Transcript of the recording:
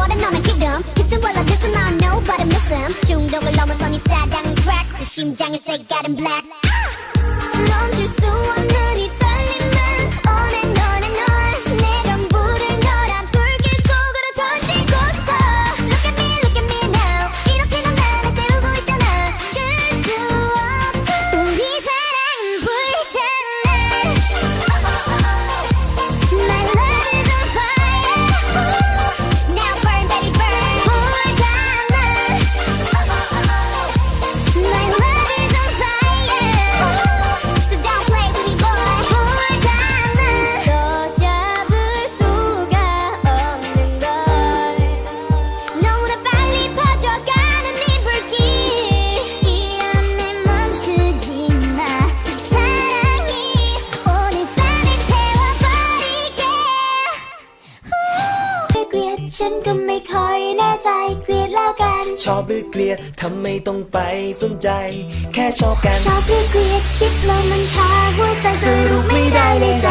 내 심장이 터부어라 너는 기름 Kissing while I listen I know but I miss him 중독을 넘어서 네 사랑은 crack 내 심장의 색깔은 black ฉันก็ไม่ค่อยแน่ใจเกลียดแล้วกัน ชอบหรือเกลียดทำไมต้องไปสนใจ แค่ชอบกัน ชอบหรือเกลียดคิดแล้วมันคาหัวใจสรุปไม่ได้เลยจ